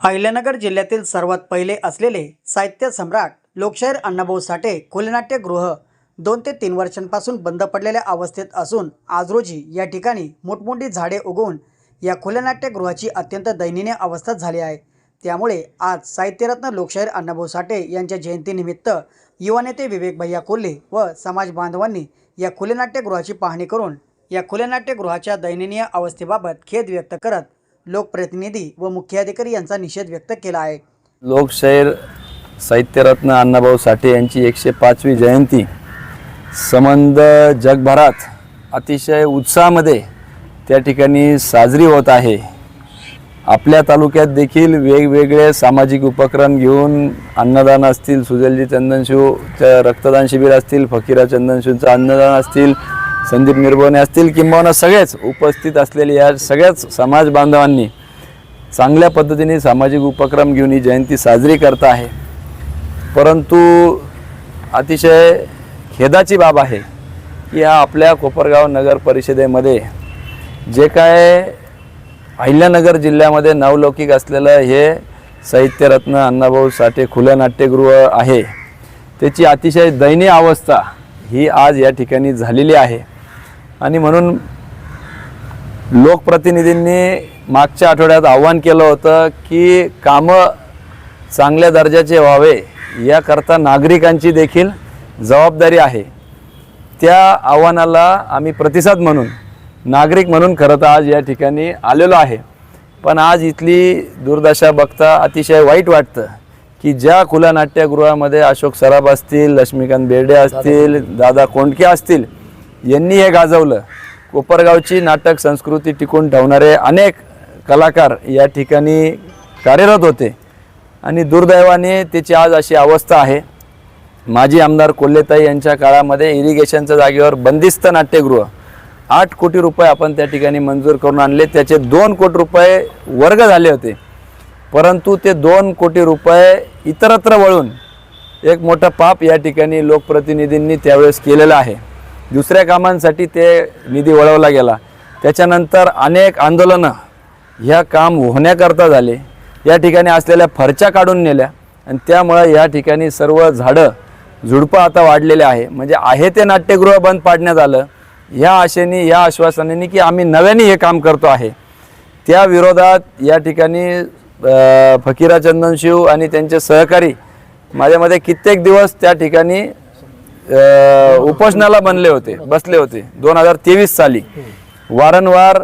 अहिल्यानगर जिल्ह्यातील सर्वात पहिले असलेले साहित्य सम्राट लोकशाहीर अण्णाभाऊ साठे खुलेनाट्यगृह दोन ते तीन वर्षांपासून बंद पडलेल्या अवस्थेत असून आज रोजी या ठिकाणी मोठमोठी झाडे उगवून या खुलेनाट्यगृहाची अत्यंत दयनीय अवस्था झाली आहे. त्यामुळे आज साहित्यरत्न लोकशाहीर अण्णाभाऊ साठे यांच्या जयंतीनिमित्त युवा नेते विवेक भैया कोल्हे व समाज बांधवांनी या खुलेनाट्यगृहाची पाहणी करून या खुलेनाट्यगृहाच्या दयनीय अवस्थेबाबत खेद व्यक्त करत लोकप्रतिनिधी व मुख्याधिकारी यांचा निषेध व्यक्त केला आहे. लोकशाहीर साहित्यरत्न अण्णाभाऊ साठे यांची एकशे पाचवी जयंती संबंध जगभरात अतिशय उत्साहामध्ये त्या ठिकाणी साजरी होत आहे. आपल्या तालुक्यात देखील वेगवेगळे सामाजिक उपक्रम घेऊन अन्नदान असतील सुजलजी चंदनशिवचं रक्तदान शिबिर असतील फकीरा चंदनशिवचं अन्नदान असतील संदीप निर्भवने असतील किंबहुना सगळेच उपस्थित असलेले या सगळ्याच समाज बांधवांनी चांगल्या पद्धतीने सामाजिक उपक्रम घेऊन ही जयंती साजरी करत आहे. परंतु अतिशय खेदाची बाब आहे की हा आपल्या कोपरगाव नगर परिषदेमध्ये जे काय अहिल्यानगर जिल्ह्यामध्ये नवलौकिक असलेलं हे साहित्यरत्न अण्णाभाऊ साठे खुलं नाट्यगृह आहे त्याची अतिशय दयनीय अवस्था ही आज या ठिकाणी झालेली आहे. आणि म्हणून लोकप्रतिनिधींनी मागच्या आठवड्यात आव्हान केलं होतं की कामं चांगल्या दर्जाचे व्हावे याकरता नागरिकांची देखील जबाबदारी आहे. त्या आव्हानाला आम्ही प्रतिसाद म्हणून नागरिक म्हणून खरं तर आज या ठिकाणी आलेलो आहे. पण आज इथली दुर्दशा बघता अतिशय वाईट वाटतं. की ज्या खुल्या नाट्यगृहामध्ये अशोक सराफ असतील लक्ष्मीकांत बेर्डे असतील दादा कोंडके असतील यांनी हे गाजवलं. कोपरगावची नाटक संस्कृती टिकून ठेवणारे अनेक कलाकार या ठिकाणी कार्यरत होते. आणि दुर्दैवाने त्याची आज अशी अवस्था आहे. माजी आमदार कोल्हेताई यांच्या काळामध्ये इरिगेशनच्या जागेवर बंदिस्त नाट्यगृह. आठ कोटी रुपये आपण त्या ठिकाणी मंजूर करून आणले. त्याचे दोन कोटी रुपये वर्ग झाले होते. परंतु ते दोन कोटी रुपये इतरत्र वळून एक मोठं पाप या ठिकाणी लोकप्रतिनिधींनी त्यावेळेस केलेलं आहे. दुसऱ्या कामांसाठी ते निधी वळवला गेला. त्याच्यानंतर अनेक आंदोलनं ह्या काम होण्याकरता झाले. या ठिकाणी असलेल्या फरच्या काढून नेल्या आणि त्यामुळं या ठिकाणी सर्व झाडं झुडपं आता वाढलेले आहे. म्हणजे आहे ते नाट्यगृह बंद पाडण्यात आलं. ह्या आशेने या आश्वासनेने की आम्ही नव्याने हे काम करतो आहे. त्या विरोधात या ठिकाणी फकीरा चंदनशिव आणि त्यांचे सहकारी माझ्यामध्ये कित्येक दिवस त्या ठिकाणी उपोषणाला बनले होते बसले होते. दोन हजार तेवीस साली. वारंवार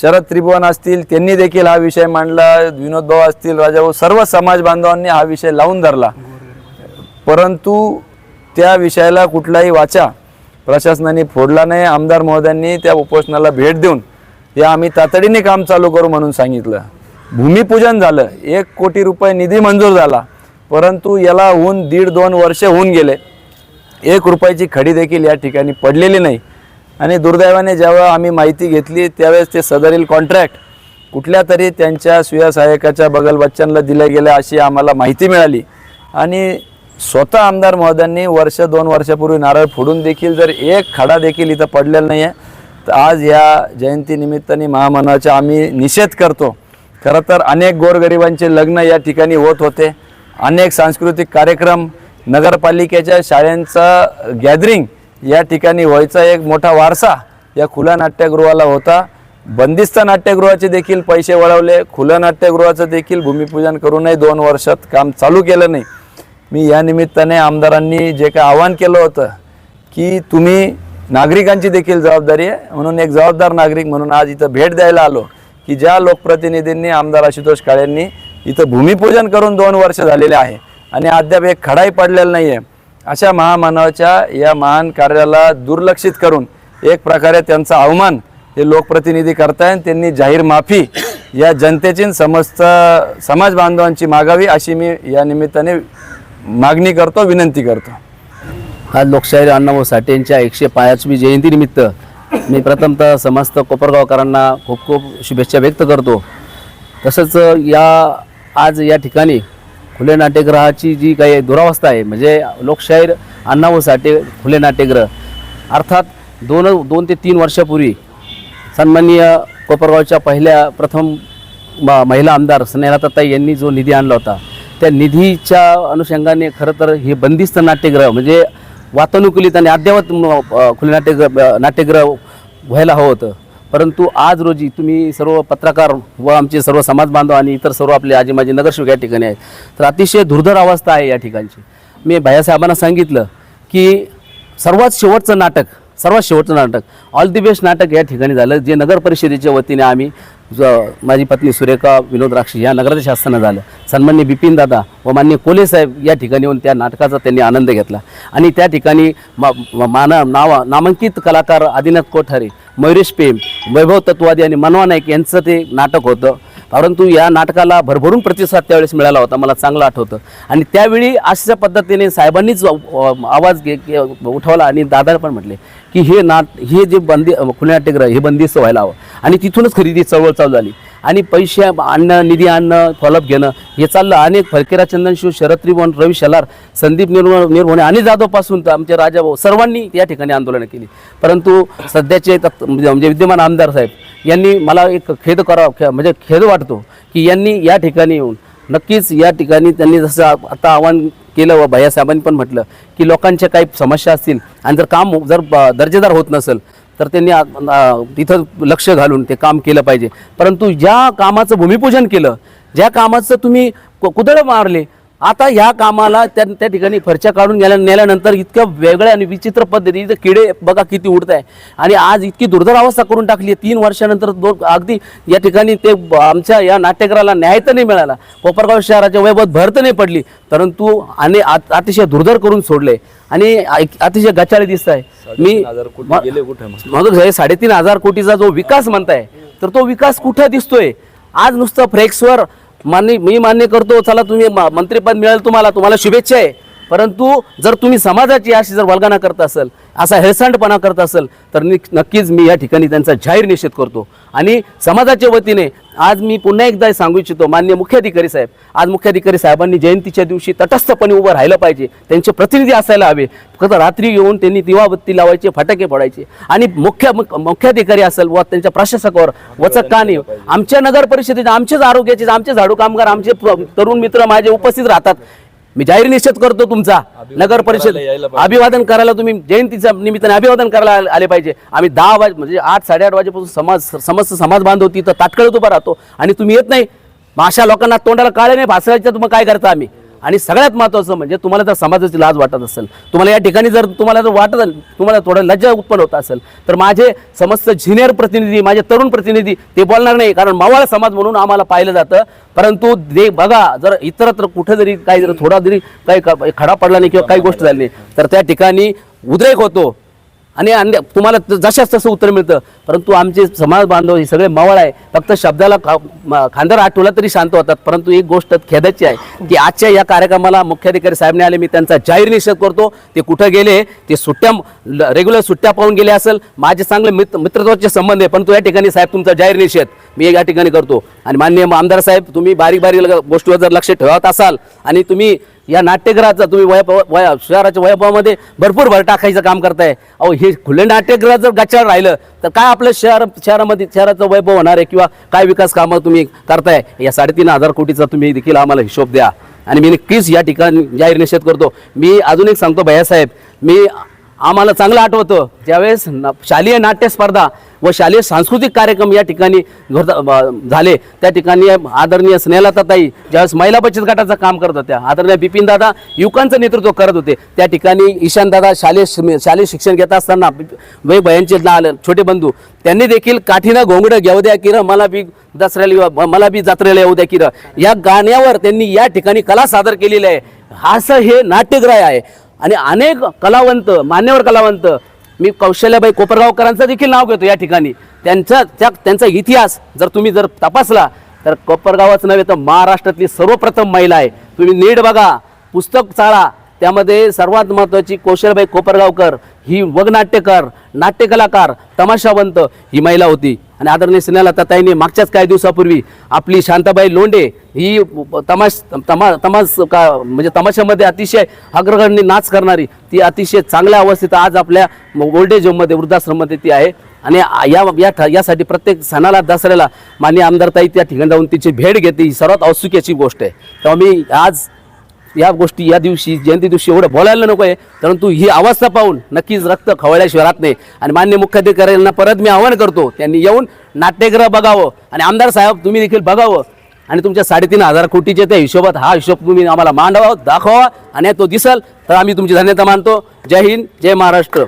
शरद त्रिभुवन असतील त्यांनी देखील हा विषय मांडला विनोद भाऊ असतील राजाभाऊ सर्व समाज बांधवांनी हा विषय लावून धरला. परंतु त्या विषयाला कुठलाही वाचा प्रशासनाने फोडला नाही. आमदार महोदयांनी त्या उपोषणाला भेट देऊन हे आम्ही तातडीने काम चालू करू म्हणून सांगितलं. भूमिपूजन झालं. एक कोटी रुपये निधी मंजूर झाला. परंतु याला होऊन दीड दोन वर्ष होऊन गेले. एक रुपयाची खडी देखील या ठिकाणी पडलेली नाही. आणि दुर्दैवाने जेव्हा आम्ही माहिती घेतली त्यावेळेस ते सदरील कॉन्ट्रॅक्ट कुठल्या तरी त्यांच्या सुयासहायकाच्या बगल बच्चांना दिल्या गेल्या अशी आम्हाला माहिती मिळाली. आणि स्वतः आमदार महोदयांनी वर्ष दोन वर्षापूर्वी नारळ फोडून देखील जर एक खडा देखील इथं पडलेला नाही आहे तर आज या जयंतीनिमित्ताने महामनाचा आम्ही निषेध करतो. खरं तर अनेक गोरगरिबांचे लग्न या ठिकाणी होत होते. अनेक सांस्कृतिक कार्यक्रम नगरपालिकेच्या शाळांचा गॅदरिंग या ठिकाणी व्हायचा एक मोठा वारसा या खुल्या नाट्यगृहाला होता. बंदिस्त नाट्यगृहाचे देखील पैसे वळवले. खुलं नाट्यगृहाचं देखील भूमिपूजन करूनही दोन वर्षात काम चालू केलं नाही. मी या निमित्ताने आमदारांनी जे काय आवाहन केलं होतं की तुम्ही नागरिकांची देखील जबाबदारी आहे. म्हणून एक जबाबदार नागरिक म्हणून आज इथं भेट द्यायला आलो. की ज्या लोकप्रतिनिधींनी आमदार आशुतोष काळेंनी इथं भूमिपूजन करून दोन वर्ष झालेले आहे आणि अद्याप एक खडाही पडलेला नाही आहे अशा महामानवाच्या या महान कार्याला दुर्लक्षित करून एक प्रकारे त्यांचा अवमान हे लोकप्रतिनिधी करताय त्यांनी जाहीर माफी या जनतेची समस्त समाज बांधवांची मागावी अशी मी या निमित्ताने मागणी करतो विनंती करतो. आज लोकशाहीर अण्णाभाऊ साठेंच्या एकशे पाचवी जयंतीनिमित्त मी प्रथमतः समस्त कोपरगावकरांना खूप खूप शुभेच्छा व्यक्त करतो. तसंच या आज या ठिकाणी खुले नाट्यगृहाची जी काही दुरावस्था आहे म्हणजे लोकशाहीर अण्णाभाऊ साठे खुले नाट्यगृह अर्थात दोन दोन ते तीन वर्षापूर्वी सन्माननीय कोपरगावच्या पहिल्या प्रथम म- महिला आमदार स्नेहलताताई यांनी जो निधी आणला होता त्या निधीच्या अनुषंगाने खरं तर हे बंदिस्त नाट्यगृह म्हणजे वातानुकूलित आणि अद्ययावत खुले नाट्यगृह नाट्यगृह व्हायला हवं होतं. परंतु आज रोजी तुम्ही सर्व पत्रकार व आमचे सर्व समाज बांधव आणि इतर सर्व आपले आजी माझे नगरसेवक या ठिकाणी आहेत. तर अतिशय दुर्धर अवस्था आहे या ठिकाणची. मी भैयासाहेबांना सांगितलं की सर्वात शेवटचं नाटक सर्वात शेवटचं नाटक. ऑल दी बेस्ट नाटक या ठिकाणी झालं. जे नगर परिषदेच्या वतीने आम्ही माझी पत्नी सुरेखा विनोद राक्षी या नगराध्यक्ष शासनानं झालं. सन्मान्य बिपिन दादा व मान्य कोले साहेब या ठिकाणी येऊन त्या नाटकाचा त्यांनी आनंद घेतला. आणि त्या ठिकाणी मा मा- माना नावा नामांकित कलाकार आदिनाथ कोठारे मयुरेश पेम वैभव तत्वादी आणि मनवा नाईक यांचं ते नाटक होतं. परंतु या नाटकाला भरभरून प्रतिसाद त्यावेळेस मिळाला होता मला चांगलं आठवतं. आणि त्यावेळी अशा पद्धतीने साहेबांनीच आवाज घे उठवला आणि दादा पण म्हटले की हे नाट हे जे बंदी खुले नाट्यगृह हे बंदिस्त व्हायला हवं. आणि तिथूनच खरेदी चळवळ चालू झाली. आणि पैसे आणणं निधी आणणं फॉलोअप घेणं हे चाललं. अनेक फलकेरा चंदनशिव शरद त्रिभुवन रवी शलार संदीप निर्व निर्मोणे आणि जाधवपासून तर आमचे राजाभाऊ सर्वांनी या ठिकाणी आंदोलनं केली. परंतु सध्याचे म्हणजे म्हणजे विद्यमान आमदार साहेब यांनी मला एक खेद करा खे- म्हणजे खेद वाटतो की यांनी या ठिकाणी येऊन नक्कीच या ठिकाणी त्यांनी जसं आता आव्हान केलं व भैयासाहेबांनी पण म्हटलं की लोकांच्या काही समस्या असतील आणि जर काम हो- जर ब- दर्जेदार होत नसेल तर त्यांनी तिथं लक्ष घालून ते काम केलं पाहिजे. परंतु ज्या कामाचं भूमिपूजन केलं ज्या कामाचं तुम्ही कु- कुदळ मारले आता ह्या कामाला त्या त्या ठिकाणी फरच्या काढून गेल्या नेल्यानंतर इतकं वेगळ्या आणि विचित्र पद्धतीने किडे बघा किती उडत आहे आणि आज इतकी दुर्धर अवस्था करून टाकली आहे. तीन वर्षानंतर दोन अगदी या ठिकाणी ते आमच्या या नाट्यगृहाला न्याय तर नाही मिळाला. कोपरगाव शहराच्या वैभवात भर तर नाही पडली परंतु आणि अत- अतिशय दुर्धर करून सोडले. आणि अतिशय गचाळे दिसत आहे मी मग साडेतीन हजार कोटीचा जो विकास म्हणताय तर तो विकास कुठं दिसतोय? आज नुसतं फ्लेक्सवर मान्य मी मान्य करतो चला तुम्ही मंत्रीपद मंत्रिपद मिळेल तुम्हाला तुम्हाला शुभेच्छा आहे. परंतु जर तुम्ही समाजाची अशी जर वल्गना करत असेल असा हेळसांडपणा करत असेल तर नक्कीच मी या ठिकाणी त्यांचा जाहीर निषेध करतो. आणि समाजाच्या वतीने आज मी पुन्हा एकदा सांगू इच्छितो मान्य मुख्याधिकारी साहेब आज मुख्याधिकारी साहेबांनी जयंतीच्या दिवशी तटस्थपणे उभं राहिलं पाहिजे त्यांचे प्रतिनिधी असायला हवे. फक्त रात्री येऊन त्यांनी दिवाबत्ती लावायचे फटाके फोडायचे. आणि मुख्य मुख्याधिकारी असेल व त्यांच्या प्रशासकावर वचक का नाही? आमच्या नगर परिषदेचे आमचेच आरोग्याचे आमचे झाडू कामगार आमचे तरुण मित्र माझे उपस्थित राहतात. मी जाहीर निषेध करतो तुमचा. नगर परिषद अभिवादन करायला तुम्ही जयंतीच्या निमित्ताने अभिवादन करायला आले- पाहिजे. आम्ही दहा वाज म्हणजे आठ साडेआठ वाजेपासून समाज समस्त समाज बांधव तिथं तात्काळ उभा राहतो आणि तुम्ही येत नाही. मग अशा लोकांना तोंडाला काळे नाही भासवायचं तुम्ही काय करता आम्ही? आणि सगळ्यात महत्त्वाचं म्हणजे तुम्हाला जर समाजाची लाज वाटत असेल तुम्हाला या ठिकाणी जर तुम्हाला जर वाटत तुम्हाला थोडं लज्जा उत्पन्न होत असेल तर माझे समस्त ज्युनियर प्रतिनिधी माझे तरुण प्रतिनिधी ते बोलणार नाही कारण मावाळ समाज म्हणून आम्हाला पाहिलं जातं. परंतु दे बघा जर इतरत्र कुठे जरी काही जर थोडा जरी काही खडा पडला नाही किंवा काही गोष्ट झाली नाही तर त्या ठिकाणी उद्रेक होतो. आणि अन्य तुम्हाला जशाच तसं उत्तर मिळतं. परंतु आमचे समाज बांधव हे सगळे मावळ आहे. फक्त शब्दाला खा खांदार आठवला तरी शांत होतात. परंतु एक गोष्ट खेदाची आहे. की आजच्या या कार्यक्रमाला मुख्याधिकारी साहेबने आले. मी त्यांचा जाहीर निषेध करतो. ते कुठं गेले? ते सुट्ट्या रेग्युलर सुट्ट्या पाहून गेले असेल. माझे चांगले मित्र मित्रत्वाचे संबंध आहे. परंतु या ठिकाणी साहेब तुमचा जाहीर निषेध. मी या ठिकाणी करतो. आणि माननीय आमदार साहेब तुम्ही बारीक बारीक गोष्टीवर जर लक्ष ठेवत असाल आणि तुम्ही या नाट्यगृहाचं तुम्ही वैभव वया शहराच्या वैभवामध्ये भरपूर भर टाकायचं काम करताय. अहो हे खुले नाट्यगृह जर गच्चाळ राहिलं तर काय आपलं शहर शहरामध्ये शहराचं वैभव होणार आहे किंवा काय विकास कामं तुम्ही करताय? या साडेतीन हजार कोटीचा तुम्ही देखील आम्हाला हिशोब द्या. आणि मी नक्कीच या ठिकाणी जाहीर निषेध करतो. मी अजून एक सांगतो भैयासाहेब मी आम्हाला चांगलं आठवतं. ज्यावेळेस न- शालेय नाट्य स्पर्धा व शालेय सांस्कृतिक कार्यक्रम या ठिकाणी झाले त्या ठिकाणी आदरणीय स्नेहलताताई ज्यावेळेस महिला बचत गटाचं काम करत होत्या आदरणीय बिपिन दादा युवकांचं नेतृत्व करत होते त्या ठिकाणी ईशान दादा शालेय शालेय शिक्षण घेत असताना वै बयांचे ना छोटे बंधू त्यांनी देखील काठीनं घोंगडं घेऊ द्या किर मला बी दसऱ्याला मला बी जत्रेला येऊ द्या किर. या गाण्यावर त्यांनी या ठिकाणी कला सादर केलेली आहे. असं हे नाट्यग्रह आहे. आणि अनेक कलावंत मान्यवर कलावंत मी कौशल्याबाई कोपरगावकरांचं देखील नाव घेतो या ठिकाणी. त्यांचा त्या त्यांचा इतिहास जर तुम्ही जर तपासला तर कोपरगावच नव्हे तर महाराष्ट्रातली सर्वप्रथम महिला आहे. तुम्ही नीट बघा पुस्तक चाळा त्यामध्ये सर्वात महत्त्वाची कौशलबाई कोपरगावकर ही वगनाट्यकार नाट्यकलाकार तमाशावंत ही महिला होती. आणि आदरणीय स्नेहलता मागच्याच काही दिवसापूर्वी आपली शांताबाई लोंढे ही तमाश तमा तमास का म्हणजे तमाशामध्ये अतिशय अग्रगण्य नाच करणारी ती अतिशय चांगल्या अवस्थेत आज आपल्या ओल्ड एज होममध्ये वृद्धाश्रममध्ये ती आहे. आणि या या ठ- यासाठी प्रत्येक सणाला दसऱ्याला मान्य आमदारताई त्या ठिकाणी जाऊन तिची भेट घेते. ही सर्वात औत्सुक्याची गोष्ट आहे. तेव्हा मी आज या गोष्टी या दिवशी जयंती दिवशी एवढं बोलायला नको आहे परंतु ही अवस्था पाहून नक्कीच रक्त खवळल्याशिवाय राहत नाही. आणि मान्य मुख्याधिकाऱ्यांना परत मी आवाहन करतो त्यांनी येऊन नाट्यगृह बघावं. आणि आमदार साहेब तुम्ही देखील बघावं. आणि तुमच्या साडेतीन हजार कोटीच्या त्या हिशोबात हा हिशोब तुम्ही आम्हाला मांडावा दाखवा आणि तो दिसल तर आम्ही तुमची धन्यता मानतो. जय हिंद जय महाराष्ट्र.